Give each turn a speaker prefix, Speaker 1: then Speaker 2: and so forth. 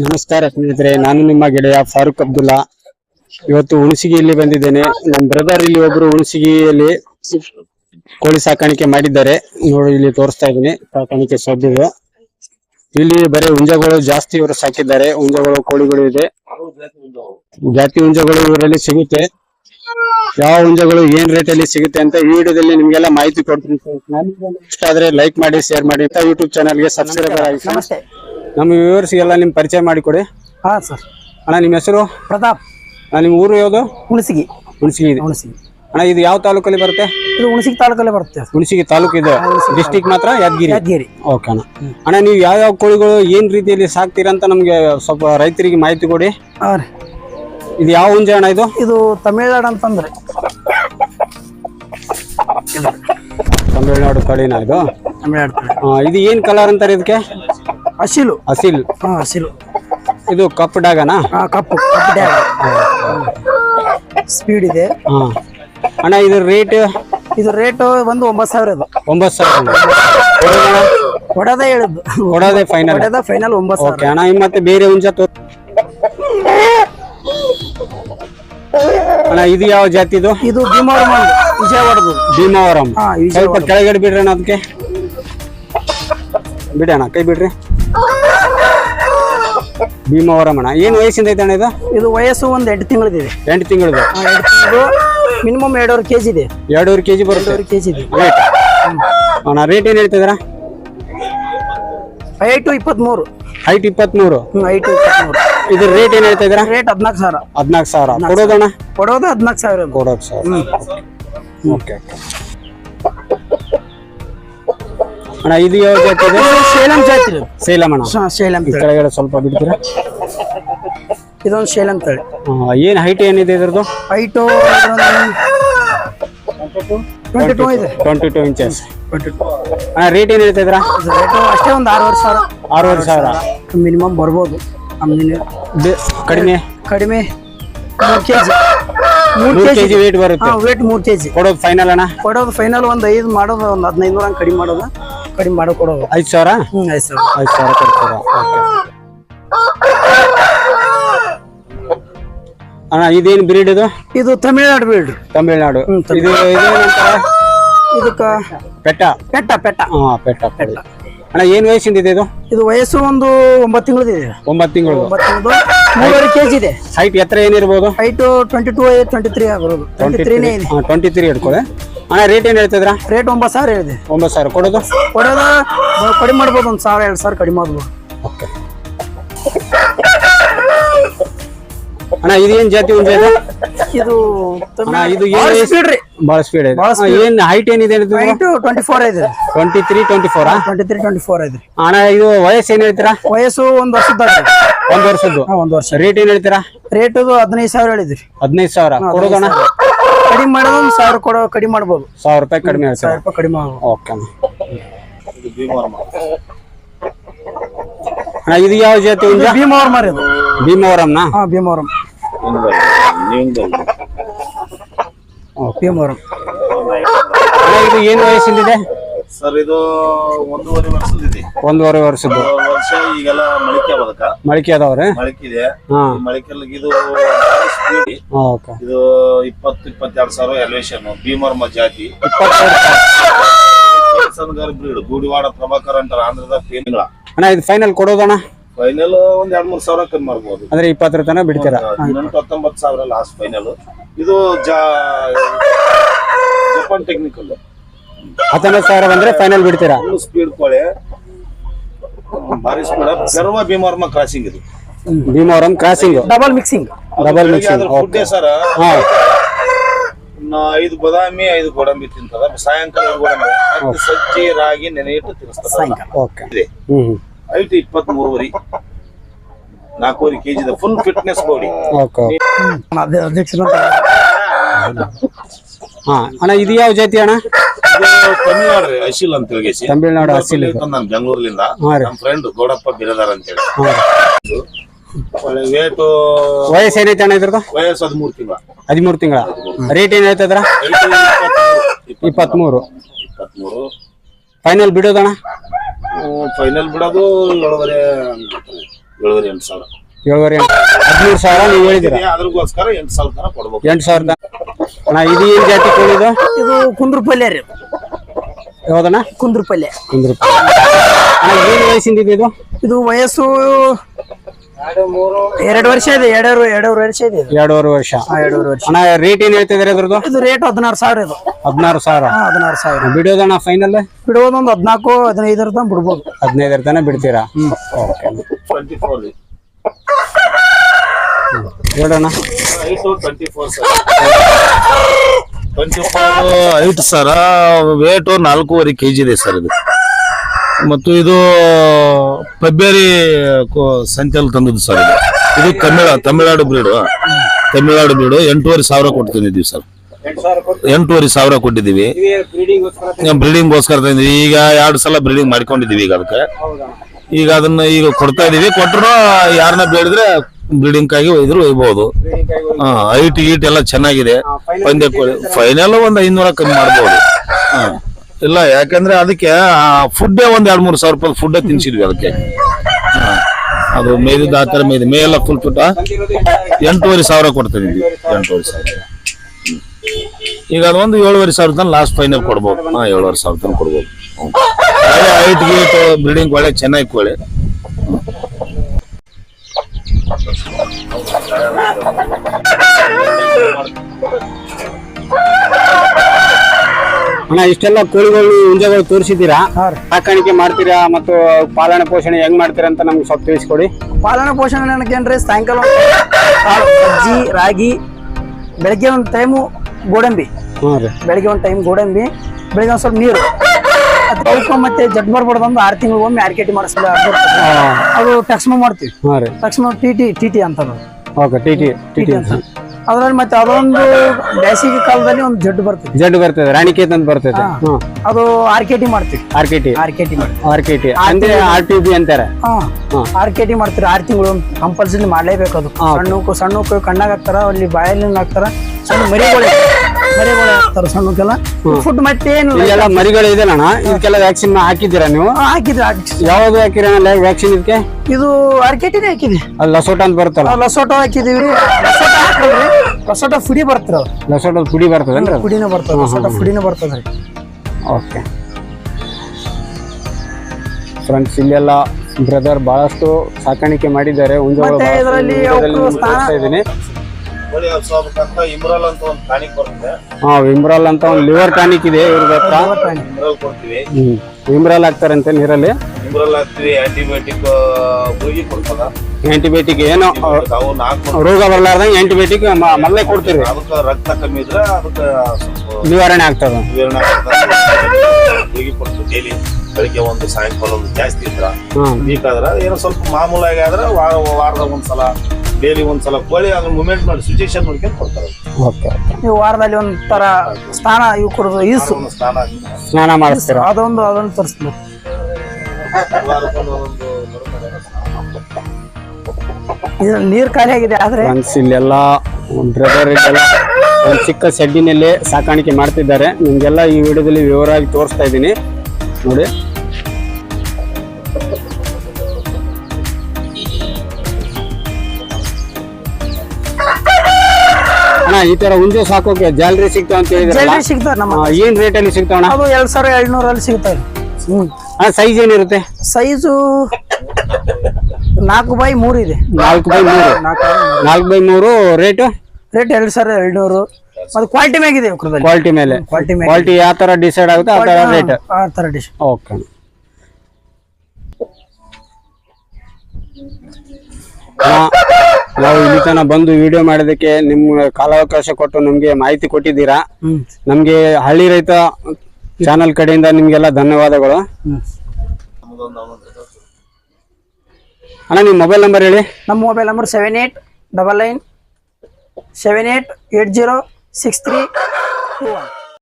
Speaker 1: ನಮಸ್ಕಾರ ಸ್ನೇಹಿತರೆ ನಾನು ನಿಮ್ಮ ಗೆಳೆಯ ಫಾರೂಕ್ ಅಬ್ದುಲ್ಲಾ. ಇವತ್ತು ಹುಣಸಿಗೆಯಲ್ಲಿ ಬಂದಿದ್ದೇನೆ. ನಮ್ಮ ಬ್ರದರ್ ಇಲ್ಲಿ ಒಬ್ರು ಹುಣಸಿಗೆಯಲ್ಲಿ ಕೋಳಿ ಸಾಕಾಣಿಕೆ ಮಾಡಿದ್ದಾರೆ. ನೋಡಿ ಇಲ್ಲಿ ತೋರಿಸ್ತಾ ಇದ್ದೀನಿ. ಸಾಕಾಣಿಕೆ ಸದ್ಯದ ಇಲ್ಲಿ ಬರೀ ಹುಂಜಗಳು ಜಾಸ್ತಿ ಇವರು ಸಾಕಿದ್ದಾರೆ. ಹುಂಜಗಳು ಕೋಳಿಗಳು ಇದೆ. ಜಾತಿ ಹುಂಜಗಳು ಇವರಲ್ಲಿ ಸಿಗುತ್ತೆ. ಯಾವ ಹುಂಜಗಳು ಏನ್ ರೇಟ್ ಅಲ್ಲಿ ಸಿಗುತ್ತೆ ಅಂತ ಈ ವಿಡಿಯೋದಲ್ಲಿ ನಿಮ್ಗೆಲ್ಲ ಮಾಹಿತಿ ಕೊಡ್ತೀನಿ. ಇಷ್ಟ ಆದ್ರೆ ಲೈಕ್ ಮಾಡಿ ಶೇರ್ ಮಾಡಿ ಅಂತ ಯೂಟ್ಯೂಬ್ ಚಾನಲ್ಗೆ ಸಬ್ಸ್ಕ್ರೈಬರ್ ಆಗಿ.
Speaker 2: ನಮಸ್ತೆ.
Speaker 1: ನಮ್ಮ ವಿವರಿಸಿಗೆಲ್ಲ ನಿಮ್ಮ ಪರಿಚಯ ಮಾಡಿಕೊಡಿ
Speaker 2: ಹಾ ಸರ್
Speaker 1: ಅಣ್ಣ ನಿಮ್ಮ ಹೆಸರು?
Speaker 2: ಪ್ರತಾಪ್.
Speaker 1: ಅಣ್ಣ ನಿಮ್ಮ ಊರು ಯಾವುದು?
Speaker 2: ಹುಣಸಿಗಿ.
Speaker 1: ಹುಣಸಿಗಿ ಇದೆ.
Speaker 2: ಹುಣಸಿಗಿ.
Speaker 1: ಅಣ್ಣ ಇದು ಯಾವ ತಾಲೂಕಲ್ಲಿ ಬರುತ್ತೆ?
Speaker 2: ಇದು ಹುಣಸಿಗಿ ತಾಲೂಕಲ್ಲಿ ಬರುತ್ತೆ
Speaker 1: ಹುಣಸಿಗಿ ತಾಲೂಕು ಇದೆ. ಡಿಸ್ಟಿಕ್ ಮಾತ್ರ ಯಾದಗಿರಿ.
Speaker 2: ಯಾದಗಿರಿ.
Speaker 1: ಓಕೆ ಅಣ್ಣ. ಅಣ್ಣ ನೀವು ಯಾವ ಯಾವ ಕೋಳಿಗಳು ಏನು ರೀತಿಯಲ್ಲಿ ಸಾಕ್ತೀರಾ ಅಂತ ನಮ್ಗೆ ಸ್ವಲ್ಪ ರೈತರಿಗೆ ಮಾಹಿತಿ ಕೊಡಿ.
Speaker 2: ಹಾಂ ರೀ.
Speaker 1: ಇದು ಯಾವ ಹುಂಜೆ ಅಣ್ಣ ಇದು?
Speaker 2: ಇದು ತಮಿಳ್ನಾಡು ಅಂತಂದ್ರೆ.
Speaker 1: ತಮಿಳ್ನಾಡು ತಳಿನ ಇದು?
Speaker 2: ತಮಿಳ್ನಾಡು ತಳಿ.
Speaker 1: ಆ, ಇದು ಏನು ಕಲರ್ ಅಂತಾರೆ ಇದಕ್ಕೆ?
Speaker 2: ಹಸಿಲು.
Speaker 1: ಅಸಿಲ್
Speaker 2: ಹಾ ಅಸಿಲು
Speaker 1: ಇದು ಕಪ್ ಡಾಗನಾ?
Speaker 2: ಹಾ ಕಪ್ಪು ಕಪ್ಪು ಸ್ಪೀಡ್ ಇದೆ.
Speaker 1: ಹಾ. ಅಣ್ಣ ಇದು ರೇಟ್
Speaker 2: ಇದು ರೇಟ್ ಒಂದು ಒಂಬತ್ತು ಸಾವಿರ ಅದು
Speaker 1: ಒಂಬತ್ತು ಸಾವಿರ
Speaker 2: ಕೊಡೋದೇ? ಹೇಳಿದ್ದು
Speaker 1: ಕೊಡೋದೇ ಫೈನಲ್
Speaker 2: ಕೊಡೋದ ಫೈನಲ್ ಒಂಬತ್ತು ಸಾವಿರ.
Speaker 1: ಓಕೆ ಅಣ್ಣ ಇನ್ನು ಮತ್ತೆ ಬೇರೆ ಹುಂಜ ತೋ ಅಣ್ಣ ಇದು ಯಾವ ಜಾತಿದು
Speaker 2: ಇದು? ಭೀಮವರಂ ಒಂದು ವಿಜಯವಾಡದು
Speaker 1: ಭೀಮಾವರಂ.
Speaker 2: ಹಾ
Speaker 1: ಸ್ವಲ್ಪ
Speaker 2: ವಿಜಯವಾಡ
Speaker 1: ಕೆಳಗಡೆ ಬಿಡ್ರಿ ಅಣ್ಣ ಅದಕ್ಕೆ. ಬಿಡಿ ಅಣ್ಣ ಕೈ ಬಿಡ್ರಿ. ಭೀಮಾವರಂ ಅಣ್ಣ ಏನು ವಯಸ್ಸಿಂದ ಐತೆ ಅಣ್ಣ ಇದು?
Speaker 2: ಇದು ವಯಸ್ಸು ಒಂದ್ ಎಂಟು ತಿಂಗಳಿದೆ
Speaker 1: ಎಂಟು ತಿಂಗಳದು.
Speaker 2: ಎಂಟು ತಿಂಗಳು ಮಿನಿಮಮ್ ಎರಡೂವರೆ ಕೆಜಿ ಇದೆ.
Speaker 1: ಎರಡೂವರೆ ಕೆಜಿ ಬರುತ್ತೆ.
Speaker 2: ಎರಡೂವರೆ ಕೆಜಿ ಇದೆ.
Speaker 1: ರೇಟ್ ಅಣ್ಣ ರೇಟ್ ಏನು ಹೇಳ್ತಿದ್ದೀರಾ
Speaker 2: ಹೈಟು ಇಪ್ಪತ್ಮೂರು.
Speaker 1: ಹೈಟ್ ಇಪ್ಪತ್ಮೂರು.
Speaker 2: ಹ್ಮ್ ಹೈಟು ಇಪ್ಪತ್ಮೂರು.
Speaker 1: ಇದ್ರ ರೇಟ್ ಏನು ಹೇಳ್ತಾ ಇದ್ದೀರಾ?
Speaker 2: ರೇಟ್ ಹದಿನಾಲ್ಕು ಸಾವಿರ.
Speaker 1: ಹದಿನಾಲ್ಕು ಸಾವಿರ. ಕೊಡೋದಣ್ಣ
Speaker 2: ಕೊಡೋದು ಹದಿನಾಲ್ಕು ಸಾವಿರ. ಕೊಡೋದು
Speaker 1: ಕೊಡೋದು ಸರ್ ಓಕೆ ಓಕೆ ಅಣ್ಣ ಇದು ಯಾವ ಜಾತಿ ಇದೆ?
Speaker 2: ಶೇಲಂ ಜಾತಿ.
Speaker 1: ಸೇಲಂ ಅಣ್ಣ.
Speaker 2: ಹಾ, ಶೇಲಂ
Speaker 1: ಈ
Speaker 2: ತಳಿ.
Speaker 1: ಕೆಳಗಡೆ ಸ್ವಲ್ಪ ಬಿಡ್ತೀರಾ?
Speaker 2: ಇದೊಂದು ಶೇಲಂ ತಳಿ.
Speaker 1: ಏನು ಹೈಟ್ ಏನಿದೆ ಇದ್ರದ್ದು?
Speaker 2: ಹೈಟು ಟ್ವೆಂಟಿ ಟೂ ಇದೆ.
Speaker 1: ಟ್ವೆಂಟಿ ಟೂ ಇಂಚಸ್ ಅಣ್ಣ ರೇಟ್ ಏನು ಹೇಳ್ತಾ ಇದ್ರ
Speaker 2: ರೇಟು ಅಷ್ಟೇ ಒಂದು ಆರೂವರೆ ಸಾವಿರ.
Speaker 1: ಆರೂವರೆ ಸಾವಿರ.
Speaker 2: ಮಿನಿಮಮ್ ಬರ್ಬೋದು. ಆಮೇಲೆ
Speaker 1: ದೆ- ಕಡಿಮೆ?
Speaker 2: ಕಡಿಮೆ ಮೂರು ಕೆ ಜಿ ಮೂರು
Speaker 1: ಮೂರು
Speaker 2: ಕೆ ಜಿ
Speaker 1: ವೇಟ್ ಬರುತ್ತೆ.
Speaker 2: ಹಾಂ ವೇಟ್ ಮೂರು ಕೆ ಜಿ
Speaker 1: ಕೊಡೋದು ಫೈನಲ್ ಅಣ್ಣ?
Speaker 2: ಕೊಡೋದು ಫೈನಲ್ ಒಂದು ಐದು ಮಾಡೋದು ಒಂದು ಹದಿನೈದು ನೂರ ಕಡಿಮೆ ಮಾಡೋದು. ಕಡಿಮೆ ಮಾಡೋ ಕೊಡೋದು
Speaker 1: ಐದು ಸಾವಿರ?
Speaker 2: ಹ್ಞೂ ಐದು ಸಾವಿರ.
Speaker 1: ಐದು ಸಾವಿರ ಕೊಡ್ತೀರಾ? ಓಕೆ. ಅಣ್ಣ ಇದೇನು ಬ್ರೀಡ್ ಇದು?
Speaker 2: ಇದು ತಮಿಳ್ನಾಡು ಬ್ರೀಡ್
Speaker 1: ತಮಿಳ್ನಾಡು.
Speaker 2: ಹ್ಮ್,
Speaker 1: ಇದು ಇದೇನಂತಾರ?
Speaker 2: ಇದಕ್ಕೆ
Speaker 1: ಪೆಟ್ಟ.
Speaker 2: ಪೆಟ್ಟ ಪೆಟ್ಟ.
Speaker 1: ಹಾ ಪೆಟ್ಟ ಪೆಟ್ಟ. ಅಣ್ಣ ಏನು ವಯಸ್ಸಿಂದ ಇದೆ ಇದು?
Speaker 2: ಇದು ವಯಸ್ಸು ಒಂದು ಒಂಬತ್ತು ತಿಂಗಳದಿದೆ
Speaker 1: ಒಂಬತ್ತು ತಿಂಗಳು
Speaker 2: ಒಂಬತ್ತು ತಿಂಗಳು ಮೂರುವರೆ ಕೆ ಜಿ ಇದೆ.
Speaker 1: ಹೈಟ್ ಎತ್ತರ ಏನಿರ್ಬೋದು?
Speaker 2: Height twenty two twenty three ಬರೋದು ಟ್ವೆಂಟಿ ತ್ರೀನೇ ಇದೆ.
Speaker 1: ಟ್ವೆಂಟಿ ತ್ರೀ ಹಿಡ್ಕೊಳ್ಳಿ ಅಣ್ಣ ರೇಟ್ ಏನು ಹೇಳ್ತಿದ್ರ
Speaker 2: ರೇಟ್ ಒಂಬತ್ತು ಸಾವಿರ ಹೇಳಿದೆ.
Speaker 1: ಒಂಬತ್ತು ಸಾವಿರ ಕೊಡೋದು?
Speaker 2: ಕೊಡೋದು? ಕಡಿಮೆ ಮಾಡ್ಬೋದು ಒಂದು ಸಾವಿರ ಎರಡು ಸಾವಿರ ಕಡಿಮೆ ಮಾಡ್ಬೋದು
Speaker 1: ಓಕೆ ಅಣ್ಣ ಇದೇನು ಜಾತಿ ಒಂದು ಜಾತಿ?
Speaker 2: ಇದು
Speaker 1: ಅಣ್ಣ ಇದು ಏನು
Speaker 2: speed ರೀ.
Speaker 1: ಬಹಳ ಸ್ಪೀಡ್ ಇದೆ.
Speaker 2: ಭಾಳ
Speaker 1: ಅಣ್ಣ, ಏನ್ ಹೈಟ್ ಏನಿದೆ
Speaker 2: ಹೈಟು ಟ್ವೆಂಟಿ ಫೋರ್ ಇದೆ.
Speaker 1: Twenty three twenty four
Speaker 2: twenty three twenty four ಇದೆ.
Speaker 1: ಅಣ್ಣ ಇದು ವಯಸ್ಸು ಏನ್ ಹೇಳ್ತೀರಾ?
Speaker 2: ವಯಸ್ಸು ಒಂದು ವರ್ಷದ
Speaker 1: ಒಂದ್ ವರ್ಷದ್ದು.
Speaker 2: ಒಂದು ವರ್ಷ
Speaker 1: ರೇಟ್ ಏನ್ ಹೇಳ್ತೀರಾ?
Speaker 2: ರೇಟ್ ಹದಿನೈದು ಸಾವಿರ ಹೇಳಿದ್ರಿ.
Speaker 1: ಹದಿನೈದು ಸಾವಿರ. ಕೊಡೋದಣ್ಣ?
Speaker 2: ಕಡಿಮೆ ಮಾಡೋದು ಒಂದು ಸಾವಿರ ಕೊಡೋ ಕಡಿಮೆ ಮಾಡ್ಬೋದು.
Speaker 1: ಸಾವಿರ ರೂಪಾಯಿ ಕಡಿಮೆ
Speaker 2: ಸಾವಿರ ರೂಪಾಯಿ ಕಡಿಮೆ ಮಾಡ್ಬೋದು
Speaker 1: ಓಕೆ ಅಣ್ಣ. ಇದು ಯಾವ ಜಾತಿ ಹುಂಜ
Speaker 2: ಭೀಮವರಂ ಮಾರಿ ಅದು
Speaker 1: ಭೀಮವರಂನ
Speaker 2: ಹಾಂ ಭೀಮವರಂ. ಭೀಮವರಂ.
Speaker 1: ಅಣ್ಣ ಇದು ಏನು ವಯಸ್ಸಿಂದಿದೆ?
Speaker 3: ಸರ್ ಇದು ಒಂದೂವರೆ ವರ್ಷದಿದೆ
Speaker 1: ಒಂದೂವರೆ ವರ್ಷದ್ದು.
Speaker 3: ವರ್ಷ ಈಗೆಲ್ಲ ಮಳಿಕೆ ಬದಕ.
Speaker 1: ಮಳಿಕೆ ಅದಾವ್ರಿ?
Speaker 3: ಮಳಿಕಿದೆ
Speaker 1: ಹಾ.
Speaker 3: ಮಳಿಕೆಲ್ಗೆ ಇದು
Speaker 1: ಓಕೆ.
Speaker 3: ಇದು ಇಪ್ಪತ್ತು ಇಪ್ಪತ್ತೆರಡು ಸಾವಿರ ಎಲಿವೇಶನ್ ಭೀಮರ್ಮ ಜಾತಿ. ಗುಡಿವಾಡ ಬ್ರೀಡ್ ಗೂಡಿವಾಡ ಪ್ರಭಾಕರ್ ಅಂತಾರ ಆಂಧ್ರದ
Speaker 1: ಅಣ್ಣ ಇದು ಫೈನಲ್ ಕೊಡೋದಣ್ಣ?
Speaker 3: ಫೈನಲ್ ಒಂದ್ ಎರಡ್ ಮೂರ್ ಸಾವಿರ ಕಮ್ಮಿ ಮಾಡಬಹುದು
Speaker 1: ಅಂದ್ರೆ ಇಪ್ಪತ್ತರ ತನಕ ಬಿಡ್ತೀರಾ?
Speaker 3: ಹದಿನೆಂಟು ಹತ್ತೊಂಬತ್ತು ಸಾವಿರ ಲಾಸ್ಟ್ ಫೈನಲ್ ಇದು ಜಾ ಜಪಾನ್ ಟೆಕ್ನಿಕಲ್
Speaker 1: ಹತ್ತೊಂಬತ್ತು ಸಾವಿರ ಬಂದ್ರೆ ಫೈನಲ್ ಬಿಡ್ತೀರಾ?
Speaker 3: ಸ್ಪೀಡ್ ಕೋಳೆ. ಭಾರಿ ಸ್ಪೀಡ್ ಸರ್ವ ಭೀಮವರ್ಮ ಕ್ರಾಸಿಂಗ್ ಇದು.
Speaker 1: Bhimavaram crossing
Speaker 2: double mixing
Speaker 1: double mixing
Speaker 3: food sir
Speaker 1: ಹಾ.
Speaker 3: ಐದು ಬಾದಾಮಿ ಐದು ಗೋಡಂಬಿ ತಿಂತದ ಸಾಯಂಕಾಲ ಗೋಡಂಬಿ. ಸಜ್ಜಿ ರಾಗಿ ನೆನೆಯಿಟ್ಟು ತಿನ್ನಿಸ್ತದ
Speaker 2: ಸಾಯಂಕಾಲ
Speaker 1: ಓಕೆ
Speaker 3: ಇದೆ.
Speaker 1: ಹ್ಮ್ ಐದು
Speaker 3: ಹೈಟ್ ಇಪ್ಪತ್ತ್ ಮೂರುವರೆ ನಾಲ್ಕೂವರೆ KG full fitness body
Speaker 1: okay
Speaker 2: ಅದೇ ಅಧ್ಯಕ್ಷರು
Speaker 1: ಹಾ ಅಣ್ಣ ಇದು ಯಾವ ಜಾತಿ ಅಣ್ಣ?
Speaker 3: ಇದು ತಮಿಳ್ನಾಡು ಅಶಿಲ್ ಅಂತ ಹೇಳಿ
Speaker 1: ತಮಿಳ್ನಾಡು
Speaker 3: ಅಶಿಲ್ ಬೆಂಗಳೂರಿಂದ ನಮ್ಮ ಫ್ರೆಂಡ್ ಗೋಡಪ್ಪ ಬಿರದಾರ್ ಅಂತ ಹೇಳಿ. ವೇಟು
Speaker 1: ವಯಸ್ಸು ಏನೈತೆ ಅಣ್ಣ ಇದ್ರದ್ದು?
Speaker 3: ವಯಸ್ಸು ಹದಿಮೂರು ತಿಂಗಳ.
Speaker 1: ಹದಿಮೂರು ತಿಂಗಳ. ರೇಟ್ ಏನ್ ಹೇಳ್ತದ್ರ? ಇಪ್ಪತ್ಮೂರು.
Speaker 3: ಇಪ್ಪತ್ಮೂರು.
Speaker 1: ಫೈನಲ್ ಬಿಡೋದಣ್ಣ
Speaker 3: ಫೈನಲ್ ಬಿಡೋದು ಏಳುವರೆ ಏಳುವರೆ ಎಂಟು ಸಾವಿರ.
Speaker 1: ಏಳುವರೆ ಹದಿಮೂರು ಸಾವಿರ ನೀವು ಹೇಳಿದಿರ
Speaker 3: ಅದ್ರಗೋಸ್ಕರ ಎಂಟು ಸಾವಿರ ತನಕ ಕೊಡ್ಬೇಕು.
Speaker 1: ಎಂಟು ಸಾವಿರದ ಅಣ್ಣ ಇದು ಏನ್ ಜಾತಿ ಕೋಳಿ ಇದು
Speaker 2: ಇದು ಕುಂದ್ರ ಪಲ್ಯ ರೀ.
Speaker 1: ಯಾವ್ದಣ್ಣ?
Speaker 2: ಕುಂದ್ರ ಪಲ್ಯ
Speaker 1: ಕುಂದ್ರ ಅಣ್ಣ ಏನು ವಯಸ್ಸಿಂದ ಇದು? ಇದು
Speaker 2: ವಯಸ್ಸು ಎರಡು ವರ್ಷ ಇದೆ ಎರಡೂವರೆ ಎರಡೂವರೆ ವರ್ಷ ಇದೆ ಇದು.
Speaker 1: ಎರಡೂವರೆ ವರ್ಷ
Speaker 2: ಹಾ, ಎರಡೂವರೆ ವರ್ಷ
Speaker 1: ಅಣ್ಣ ರೇಟ್ ಏನ್ ಹೇಳ್ತಿದಾರೆ ಅದ್ರದ್ದು
Speaker 2: ಇದು ರೇಟ್ ಹದಿನಾರು ಸಾವಿರ ಇದು
Speaker 1: ಹದಿನಾರು ಸಾವಿರ
Speaker 2: ಹಾ ಹದಿನಾರು ಸಾವಿರ
Speaker 1: ಬಿಡೋದಣ್ಣ ಫೈನಲ್
Speaker 2: ಬಿಡೋದೊಂದು ಹದಿನಾಲ್ಕು ಹದಿನೈದರ ತನಕ ಬಿಡ್ಬೋದು
Speaker 1: ಹದಿನೈದರ ತನಕ ಬಿಡ್ತೀರಾ ಓಕೆ ಹೇಳೋಣ
Speaker 3: twenty four height sir weight ನಾಲ್ಕೂವರೆ ಕೆ ಜಿ ಇದೆ ಸರ್ ಇದು ಮತ್ತು ಇದು ಪಬ್ಬೇರಿ ಸಂತೆಯಲ್ಲಿ ತಂದದ್ದು ಸರ್ ಇದು. ಇದು ತಮಿಳ ತಮಿಳ್ನಾಡು ಬ್ರೀಡು ತಮಿಳ್ನಾಡು ಬ್ರೀಡು ಎಂಟೂವರೆ ಸಾವಿರ ಕೊಟ್ಟು ತಂದಿದ್ದೀವಿ ಸರ್. ಎಂಟೂವರೆ ಸಾವಿರ ಕೊಟ್ಟಿದ್ದೀವಿ. ಬ್ರೀಡಿಂಗ್ಗೋಸ್ಕರ ತಂದಿದ್ದೀವಿ. ಈಗ ಎರಡು ಸಲ ಬ್ರೀಡಿಂಗ್ ಮಾಡ್ಕೊಂಡಿದ್ದೀವಿ ಈಗ ಅದಕ್ಕೆ. ಈಗ ಅದನ್ನ ಈಗ ಕೊಡ್ತಾ ಇದೀವಿ. ಕೊಟ್ಟರು ಯಾರನ್ನ ಬೇಡಿದ್ರೆ ಬ್ರೀಡಿಂಗ್ ಆಗಿ ಒಯ್ದ್ರು ಒಯ್ಬಹುದು ಹೈಟ್ ಗೀಟ್ ಎಲ್ಲ ಚೆನ್ನಾಗಿದೆ. ಪಂದ್ಯ ಕೋಳಿ ಫೈನಲ್ ಒಂದ್ ಐನೂರ ಕಮ್ಮಿ ಮಾಡ್ಬೋದು. ಹಾ. ಇಲ್ಲ, ಯಾಕಂದ್ರೆ ಅದಕ್ಕೆ ಫುಡ್ಡೇ ಒಂದ್ ಎರಡ್ ಮೂರು ಸಾವಿರ ರೂಪಾಯಿ ಫುಡ್ ತಿನ್ಸಿದ್ವಿ ಅದಕ್ಕೆ. ಅದು ಮೇಯ್ದಿದ್ದು ಆ ಥರ ಮೇಯ್ದು ಮೇ ಎಲ್ಲ ಫುಲ್ ಫುಟ್ಟ ಎಂಟೂವರೆ ಸಾವಿರ ಕೊಡ್ತೀನಿ ಎಂಟೂವರೆ ಸಾವಿರ. ಈಗ ಅದೊಂದು ಏಳುವರೆ ಸಾವಿರ ತನಕ ಲಾಸ್ಟ್ ಫೈನಲ್ ಕೊಡ್ಬೋದು. ಹಾಂ, ಏಳುವರೆ ಸಾವಿರ ತನಕ ಕೊಡ್ಬೋದು. ಒಳ್ಳೆ ಹೈಟ್ ಗೀಟ್ ಬ್ರೀಡಿಂಗ್ ಒಳ್ಳೆ, ಚೆನ್ನಾಗಿ ಕೋಳಿ.
Speaker 1: ಅಣ್ಣ ಇಷ್ಟೆಲ್ಲ ಕೋಳಿಗಳು ಹುಂಜಗಳು ತೋರಿಸಿದ್ದೀರಾ? ಸಾಕಾಣಿಕೆ ಮಾಡ್ತೀರಾ ಮತ್ತು ಪಾಲನೆ ಪೋಷಣೆ ಹೆಂಗ್ ಮಾಡ್ತೀರಾ ಅಂತ ನಮ್ಗೆ ಸ್ವಲ್ಪ ತಿಳಿಸ್ಕೊಡಿ.
Speaker 2: ಪಾಲನೆ ಪೋಷಣೆ ನನಗೇನ್ರಿ ಸಾಯಂಕಾಲ ಸಜ್ಜಿ ರಾಗಿ ಬೆಳಗ್ಗೆ ಒಂದು ಟೈಮು ಗೋಡಂಬಿ. ಬೆಳಗ್ಗೆ ಒಂದು ಟೈಮ್ ಗೋಡಂಬಿ ಬೆಳಗ್ಗೆ ಒಂದು ಸ್ವಲ್ಪ ನೀರು. ಮತ್ತೆ ಜಡ್ ಬರ್ಬಾರ್ದು ಒಂದು ಆರು ತಿಂಗಳು ಒಮ್ಮೆ ಆರ್ಕೆಟಿ ಮಾಡಿಸ್ಲಿ ಅದು. ಟಕ್ಸ್ಮ ಮಾಡ್ತೀವಿ. ಟಕ್ಸ್ಮ ಟಿ ಟಿ ಟಿ ಟಿ ಅಂತ
Speaker 1: okay T T T T
Speaker 2: ಅಂತ. ಅದ್ರಲ್ಲಿ ಮತ್ತೆ ಅದೊಂದು ಬೇಸಿಗೆ ಕಾಲದಲ್ಲಿ ಒಂದು ಜಡ್ಡು ಬರ್ತದೆ.
Speaker 1: ಜಡ್ಡು ಬರ್ತದೆ ರಾಣಿಕೇತ್ ಅಂತ ಬರ್ತದೆ
Speaker 2: ಅದು ಆರ್ ಕೆ ಟಿ ಮಾಡ್ತೀವಿ.
Speaker 1: R K T.
Speaker 2: R K T ಮಾಡ್ತೀವಿ.
Speaker 1: R K T. ಅಂದ್ರೆ ಆರ್ ಟಿ ಬಿ ಅಂತಾರೆ.
Speaker 2: ಹಾ. ಆರ್ ಕೆ ಟಿ ಮಾಡ್ತಾರೆ ಆರು ತಿಂಗಳು ಕಂಪಲ್ಸರಿ ಮಾಡ್ಲೇಬೇಕು ಅದು. ಸಣ್ಣಕ್ಕೂ ಸಣ್ಣಕ್ಕೂ ಕಣ್ಣಾಗ ಹಾಕ್ತಾರ ಅಲ್ಲಿ ಬಾಯಲ್ಲಿ ಹಾಕ್ತಾರ ಸಣ್ಣ ಮರಿಗಳು ಮರಿಗಳು ಹಾಕ್ತಾರ ಸಣ್ಣಕ್ಕೆಲ್ಲ ಫುಡ್ ಮತ್ತೇನು
Speaker 1: ಇಲ್ಲೆಲ್ಲ ಮರಿಗಳು ಅಣ್ಣ? ಇದಕ್ಕೆಲ್ಲ ವ್ಯಾಕ್ಸಿನ್ ಹಾಕಿದ್ದೀರಾ ನೀವು?
Speaker 2: ಹಾಕಿದ್ರೆ ಹಾಕಿ
Speaker 1: ಯಾವ್ದು ಹಾಕಿರಲ್ಲ ವ್ಯಾಕ್ಸಿನ್ ಇದಕ್ಕೆ?
Speaker 2: ಇದು ಆರ್ ಕೆ ಟಿನೇ ಹಾಕಿದೆ
Speaker 1: ಅಲ್ಲಿ ಲಸೋಟ ಅಂತ ಬರುತ್ತಲ್ಲ.
Speaker 2: ನಾವು ಲಸೋಟೋ ಹಾಕಿದೀವಿ ಲಸೋಟ ಹಾಕಲ್ರಿ ಪುಡಿ
Speaker 1: ಲಸೋಟ ಪುಡಿ ಬರ್ತದೇನ್ರಿ ಅದು?
Speaker 2: ಬರ್ತದೆ ಬರ್ತದ ಫುಡಿನ ಬರ್ತದ್ರಿ
Speaker 1: ಓಕೆ. ಫ್ರೆಂಡ್ಸ್ ಇಲ್ಲೆಲ್ಲ ಬ್ರದರ್ ಬಹಳಷ್ಟು ಸಾಕಾಣಿಕೆ ಮಾಡಿದ್ದಾರೆ. ಹುಂಜಗಳು
Speaker 2: ಮತ್ತೆ ಇದರಲ್ಲಿ
Speaker 1: ಇದ್ದೀನಿ.
Speaker 3: ಕೋಳಿ ಹಬ್ಸೋಬೇಕಂತ ಇಮ್ರಲ್ ಅಂತ ಒಂದು ಟಾನಿಕ್ ಬರುತ್ತೆ.
Speaker 1: ಹಾ ವಿಮ್ರಾಲ್ ಅಂತ ಒಂದು ಲಿವರ್ ಟಾನಿಕ್ ಇದೆ ಇವ್ರಿಗೆ ಹತ್ರ
Speaker 3: ಇಮ್ರಲ್ ಕೊಡ್ತೀವಿ.
Speaker 1: ಹ್ಮ್. ವಿಮ್ರಾಲ್ ಹಾಕ್ತಾರಂತೆ ನೀರಲ್ಲಿ?
Speaker 3: ಇಮ್ರಲ್ ಹಾಕ್ತಿವಿ ಆಂಟಿಬಯೋಟಿಕ್ ಗುಳಿಗೆ ಕೊಡ್ತದ
Speaker 1: ಆಂಟಿಬಯೋಟಿಕ್ ಏನೋ
Speaker 3: ಅವು ನಾಲ್ಕು
Speaker 1: ರೋಗ ಬರ್ಲಾರ್ದಂಗೆ ಆಂಟಿಬಯೋಟಿಕ್ ಮೊದಲೇ ಕೊಡ್ತೀರಿ.
Speaker 3: ಅದಕ್ಕೆ ರಕ್ತ ಕಮ್ಮಿ ಇದ್ರೆ ಅದಕ್ಕೆ
Speaker 1: ನಿವಾರಣೆ ಆಗ್ತದೆ.
Speaker 3: ಗುಳಿಗೆ ಕೊಡ್ತೀವಿ ಡೈಲಿ ಬೆಳಿಗ್ಗೆ ಒಂದು ಸಾಯಂಕಾಲ ಒಂದು ಜಾಸ್ತಿ ಇದ್ರ. ಆದ್ರ ಏನೋ ಸ್ವಲ್ಪ ಮಾಮೂಲಾಗಿ ಆದ್ರೆ ವಾರ ವಾರದಾಗ ಒಂದ್ಸಲ ಡೈಲಿ ಒಂದ್ಸಲ ಕೋಳಿ ಅದ್ರ ಮೂಮೆಂಟ್ ಮಾಡಿ ಸಿಚುಯೇಷನ್ ನೋಡ್ಕೊಂಡು ಕೊಡ್ತಾರೆ.
Speaker 2: ನೀವು ವಾರದಲ್ಲಿ ಒಂಥರ ತರ ಸ್ನಾನ ಇವು ಕೊಡೋದು ಈಸು.
Speaker 3: ಒಂದು ಸ್ನಾನ
Speaker 1: ಸ್ನಾನ ಮಾಡಿಸ್ತೀರ?
Speaker 2: ಅದೊಂದು ಅದೊಂದು ತರಿಸ್ತೀನಿ
Speaker 3: ವಾರಕ್ಕೊಂದು ಒಂದು ಬರುತ್ತದೆ ಸ್ನಾನ.
Speaker 2: ಇದು ನೀರ್ ಖಾಲಿ ಆಗಿದೆ ಆದ್ರೆ?
Speaker 1: ಫ್ರೆಂಡ್ಸ್ ಇಲ್ಲೆಲ್ಲ ಬ್ರದರ್ ಇಲ್ಲೆಲ್ಲ ಒಂದು ಚಿಕ್ಕ ಸೆಡ್ಡಿನಲ್ಲಿ ಸಾಕಾಣಿಕೆ ಮಾಡ್ತಿದ್ದಾರೆ. ನಿಮ್ಗೆಲ್ಲ ಈ ವಿಡಿಯೋದಲ್ಲಿ ವಿವರವಾಗಿ ತೋರಿಸ್ತಾ ಇದ್ದೀನಿ. ನೋಡಿ. ಅಣ್ಣ ಈ ತರ ಒಂದು ಸಾಕೋಕೆ ಜಾಲರಿ ಸಿಗ್ತಾವ ಅಂತ ಹೇಳಿದ್ರೆ
Speaker 2: ಜಲ್ದಿ ಸಿಗ್ತಾವ ನಮ್ಮ
Speaker 1: ಏನ್ ರೇಟ್ ಅಲ್ಲಿ ಸಿಗ್ತಾವಣ್ಣ
Speaker 2: ಅದು ಎರಡ್ ಸಾವಿರ ಏಳ್ನೂರಲ್ಲಿ ಸಿಗ್ತಾವೆ. ಹ್ಮ್.
Speaker 1: ಸೈಜ್ ಏನಿರುತ್ತೆ?
Speaker 2: ಸೈಜು ನಾಲ್ಕು ಬೈ ಮೂರು ಇದೆ.
Speaker 1: ನಾಲ್ಕು ಬೈ ಮೂರು.
Speaker 2: ನಾಲ್ಕು
Speaker 1: ನಾಲ್ಕು ಬೈ ಮೂರು ರೇಟು
Speaker 2: ರೇಟ್ ಎರಡು ಸಾವಿರ ಎರಡ್ನೂರು. ಅದು ಕ್ವಾಲಿಟಿ ಮ್ಯಾಗಿದೆ
Speaker 1: ಕ್ವಾಲಿಟಿ ಮೇಲೆ.
Speaker 2: ಕ್ವಾಲಿಟಿ ಮೇಲೆ
Speaker 1: ಕ್ವಾಲಿಟಿ ಯಾವ ತರ ಡಿಸೈಡ್ ಆಗುತ್ತೆ ಆ ತರ ರೇಟ್
Speaker 2: ಆ ತರ ಡಿಶ್
Speaker 1: ಓಕೆ ನಾವು ಇಲ್ಲಿ ತನಕ ಬಂದು ವಿಡಿಯೋ ಮಾಡೋದಕ್ಕೆ ನಿಮ್ಗೆ ಕಾಲಾವಕಾಶ ಕೊಟ್ಟು ನಮ್ಗೆ ಮಾಹಿತಿ ಕೊಟ್ಟಿದ್ದೀರಾ? ನಮ್ಗೆ ಹಳ್ಳಿ ರೈತ ಚಾನಲ್ ಕಡೆಯಿಂದ ನಿಮ್ಗೆಲ್ಲ ಧನ್ಯವಾದಗಳು. ಅಣ್ಣ ನಿಮ್ಮ ಮೊಬೈಲ್ ನಂಬರ್ ಹೇಳಿ.
Speaker 2: ನಮ್ಮ mobile number seven eight double nine seven eight eight zero six three two one